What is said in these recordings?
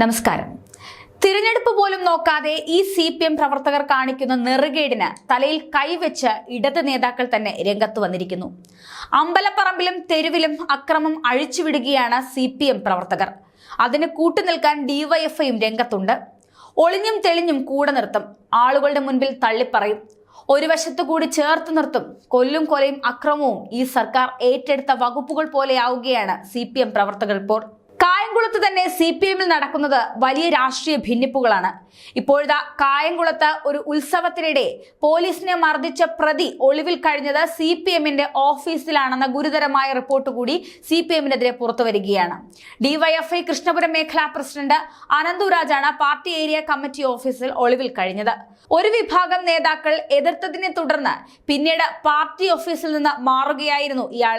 നമസ്കാരം. തിരഞ്ഞെടുപ്പ് പോലും നോക്കാതെ ഈ സി പി എം പ്രവർത്തകർ കാണിക്കുന്ന നെറുകേടിന് തലയിൽ കൈവച്ച് ഇടത് നേതാക്കൾ തന്നെ രംഗത്ത് വന്നിരിക്കുന്നു. അമ്പലപ്പറമ്പിലും തെരുവിലും അക്രമം അഴിച്ചുവിടുകയാണ് സി പി എം പ്രവർത്തകർ. അതിന് കൂട്ടുനിൽക്കാൻ ഡിവൈഎഫ്ഐയും രംഗത്തുണ്ട്. ഒളിഞ്ഞും തെളിഞ്ഞും കൂടെ നിർത്തും. ആളുകളുടെ മുൻപിൽ തള്ളിപ്പറയും. ഒരു വശത്തു കൂടി ചേർത്ത് നിർത്തും. കൊല്ലും കൊലയും അക്രമവും ഈ സർക്കാർ ഏറ്റെടുത്ത വകുപ്പുകൾ പോലെയാവുകയാണ് സി പി എം പ്രവർത്തകർ ഇപ്പോൾ. കായംകുളത്ത് തന്നെ സി പി എമ്മിൽ നടക്കുന്നത് വലിയ രാഷ്ട്രീയ ഭിന്നിപ്പുകളാണ്. ഇപ്പോഴത്തെ കായംകുളത്ത് ഒരു ഉത്സവത്തിനിടെ പോലീസിനെ മർദ്ദിച്ച പ്രതി ഒളിവിൽ കഴിഞ്ഞത് സി പി എമ്മിന്റെ ഓഫീസിലാണെന്ന ഗുരുതരമായ റിപ്പോർട്ട് കൂടി സി പി എമ്മിനെതിരെ പുറത്തുവരികയാണ് ഡിവൈഎഫ്ഐ കൃഷ്ണപുരം മേഖലാ പ്രസിഡന്റ് അനന്തുരാജാണ് പാർട്ടി ഏരിയ കമ്മിറ്റി ഓഫീസിൽ ഒളിവിൽ കഴിഞ്ഞത്. ഒരു വിഭാഗം നേതാക്കൾ എതിർത്തതിനെ തുടർന്ന് പിന്നീട് പാർട്ടി ഓഫീസിൽ നിന്ന് മാറുകയായിരുന്നു ഇയാൾ.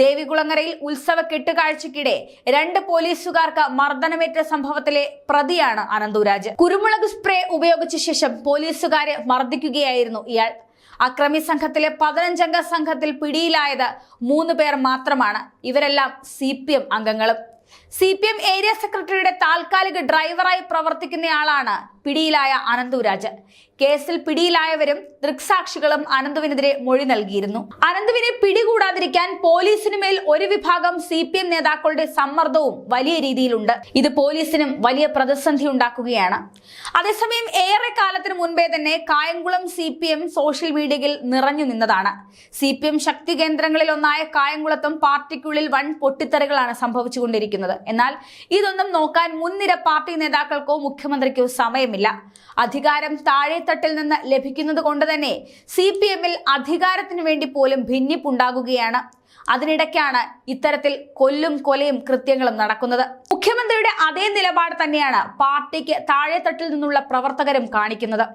ദേവികുളങ്ങരയിൽ ഉത്സവ കെട്ടുകാഴ്ചക്കിടെ രണ്ട് പോലീസുകാർക്ക് മർദ്ദനമേറ്റ സംഭവത്തിലെ പ്രതിയാണ് അനന്തുരാജ്. കുരുമുളക് സ്പ്രേ ഉപയോഗിച്ച ശേഷം പോലീസുകാരെ മർദ്ദിക്കുകയായിരുന്നു ഇയാൾ. അക്രമി സംഘത്തിലെ പതിനഞ്ചംഗ സംഘത്തിൽ പിടിയിലായത് മൂന്ന് പേർ മാത്രമാണ്. ഇവരെല്ലാം സി പി എം അംഗങ്ങളും. സി പി എം ഏരിയ സെക്രട്ടറിയുടെ താൽക്കാലിക ഡ്രൈവറായി പ്രവർത്തിക്കുന്നയാളാണ് പിടിയിലായ അനന്തുരാജ് കേസിൽ പിടിയിലായവരും ദൃക്സാക്ഷികളും അനന്തുവിനെതിരെ മൊഴി നൽകിയിരുന്നു. അനന്തുവിനെ പിടികൂടാതിരിക്കാൻ പോലീസിനുമേൽ ഒരു വിഭാഗം സി പി എം നേതാക്കളുടെ സമ്മർദ്ദവും വലിയ രീതിയിലുണ്ട്. ഇത് പോലീസിനും വലിയ പ്രതിസന്ധി ഉണ്ടാക്കുകയാണ്. അതേസമയം ഏറെ കാലത്തിന് മുൻപേ തന്നെ Kayamkulam C P M social മീഡിയയിൽ നിറഞ്ഞു നിന്നതാണ്. സി പി എം ശക്തി കേന്ദ്രങ്ങളിൽ ഒന്നായ കായംകുളത്തും പാർട്ടിക്കുള്ളിൽ വൻ പൊട്ടിത്തെറികളാണ് സംഭവിച്ചുകൊണ്ടിരിക്കുന്നത്. എന്നാൽ ഇതൊന്നും നോക്കാൻ മുൻനിര പാർട്ടി നേതാക്കൾക്കോ മുഖ്യമന്ത്രിക്കോ സമയമില്ല അധികാരം താഴെത്തട്ടിൽ നിന്ന് ലഭിക്കുന്നത് കൊണ്ട് തന്നെ സി പി എമ്മിൽ അധികാരത്തിന് വേണ്ടി പോലും ഭിന്നിപ്പുണ്ടാകുകയാണ്. അതിനിടയ്ക്കാണ് ഇത്തരത്തിൽ കൊല്ലും കൊലയും കൃത്യങ്ങളും നടക്കുന്നത്. മുഖ്യമന്ത്രിയുടെ അതേ നിലപാട് തന്നെയാണ് പാർട്ടിക്ക് താഴെത്തട്ടിൽ നിന്നുള്ള പ്രവർത്തകരും കാണിക്കുന്നത്.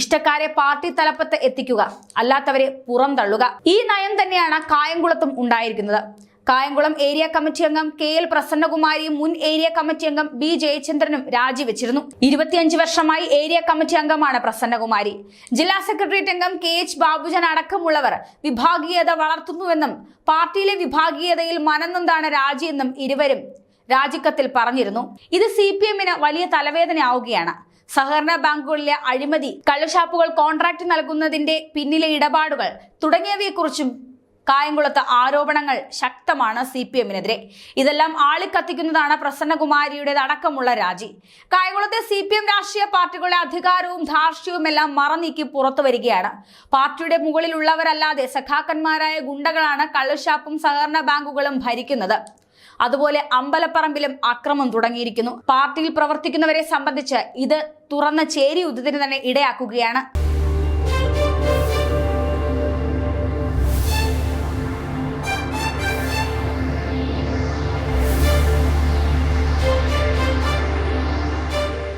ഇഷ്ടക്കാരെ പാർട്ടി തലപ്പത്ത് എത്തിക്കുക അല്ലാത്തവരെ പുറംതള്ളുക ഈ നയം തന്നെയാണ് കായംകുളത്തും ഉണ്ടായിരിക്കുന്നത്. കായംകുളം ഏരിയ കമ്മിറ്റി അംഗം കെ എൽ പ്രസന്നകുമാരിയും മുൻ ഏരിയ കമ്മിറ്റി അംഗം ബി ജയചന്ദ്രനും രാജിവെച്ചിരുന്നു. ഇരുപത്തിയഞ്ച് വർഷമായി ഏരിയ കമ്മിറ്റി അംഗമാണ് പ്രസന്നകുമാരി. ജില്ലാ സെക്രട്ടേറിയറ്റ് അംഗം കെ എച്ച് ബാബുജൻ അടക്കമുള്ളവർ വിഭാഗീയത വളർത്തുന്നുവെന്നും പാർട്ടിയിലെ വിഭാഗീയതയിൽ മനന്നൊന്താണ് രാജിയെന്നും ഇരുവരും രാജിക്കത്തിൽ പറഞ്ഞിരുന്നു. ഇത് സി പി എമ്മിന് വലിയ തലവേദനയാവുകയാണ്. സഹകരണ ബാങ്കുകളിലെ അഴിമതി കള്ളുഷാപ്പുകൾ കോൺട്രാക്ട് നൽകുന്നതിന്റെ പിന്നിലെ ഇടപാടുകൾ തുടങ്ങിയവയെക്കുറിച്ചും കായംകുളത്ത് ആരോപണങ്ങൾ ശക്തമാണ് സി പി എമ്മിനെതിരെ ഇതെല്ലാം ആളിക്കത്തിക്കുന്നതാണ് പ്രസന്നകുമാരിയുടെ അടക്കമുള്ള രാജി. കായംകുളത്തെ സി പി എം രാഷ്ട്രീയ പാർട്ടികളുടെ അധികാരവും ധാർഷ്ട്യവും എല്ലാം മറനീക്കി പുറത്തു വരികയാണ്. പാർട്ടിയുടെ മുകളിലുള്ളവരല്ലാതെ സഖാക്കന്മാരായ ഗുണ്ടകളാണ് കള്ളുഷാപ്പും സഹകരണ ബാങ്കുകളും ഭരിക്കുന്നത്. അതുപോലെ അമ്പലപ്പറമ്പിലും അക്രമം തുടങ്ങിയിരിക്കുന്നു. പാർട്ടിയിൽ പ്രവർത്തിക്കുന്നവരെ സംബന്ധിച്ച് ഇത് തുറന്ന ചേരി യുദ്ധത്തിന് തന്നെ ഇടയാക്കുകയാണ്.